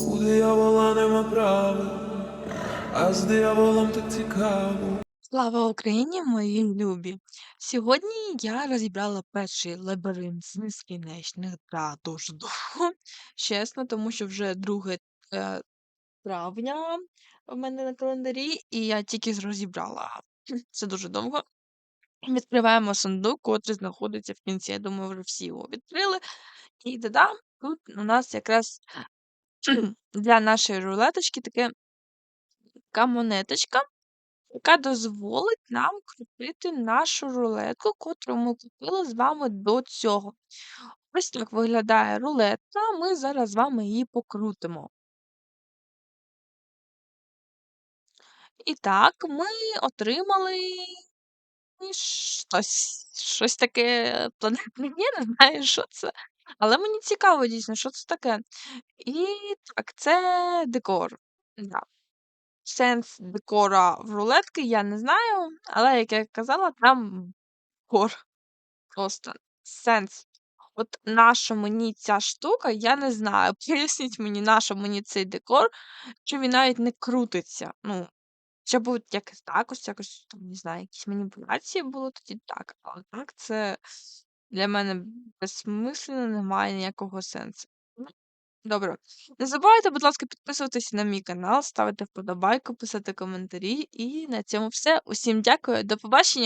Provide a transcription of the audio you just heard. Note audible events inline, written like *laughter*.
У диявола нема права, а з дияволом так цікаво. Слава Україні, мої любі! Сьогодні я розібрала перший лабіринт з безкінечних та дуже довго. Чесно, тому що вже 2 е, травня в мене на календарі, і я тільки розібрала. Це дуже довго. Відкриваємо сундук, котрий знаходиться в кінці. Я думаю, вже всі його відкрили. І додам, тут у нас якраз для нашої рулеточки таке така монеточка. яка дозволить нам крутити нашу рулетку, котру ми купили з вами до цього. Ось так виглядає рулетка. Ми зараз з вами її покрутимо. І так, ми отримали щось, щось таке планетне, *laughs* не знаю, що це. Але мені цікаво дійсно, що це таке. І так, це декор. Да. Сенс декора в рулетки я не знаю, але, як я казала, там декор. Просто сенс. От нащо мені ця штука, я не знаю. *laughs* Поясніть мені, нащо мені цей декор, що він навіть не крутиться. Ну, ще будуть якось так, ось якось там, не знаю, якісь маніпуляції було тоді так. Але так це для мене безсмислено, немає ніякого сенсу. Добре. Не забувайте, будь ласка, підписуватися на мій канал, ставити вподобайку, писати коментарі. І на цьому все. Усім дякую, до побачення!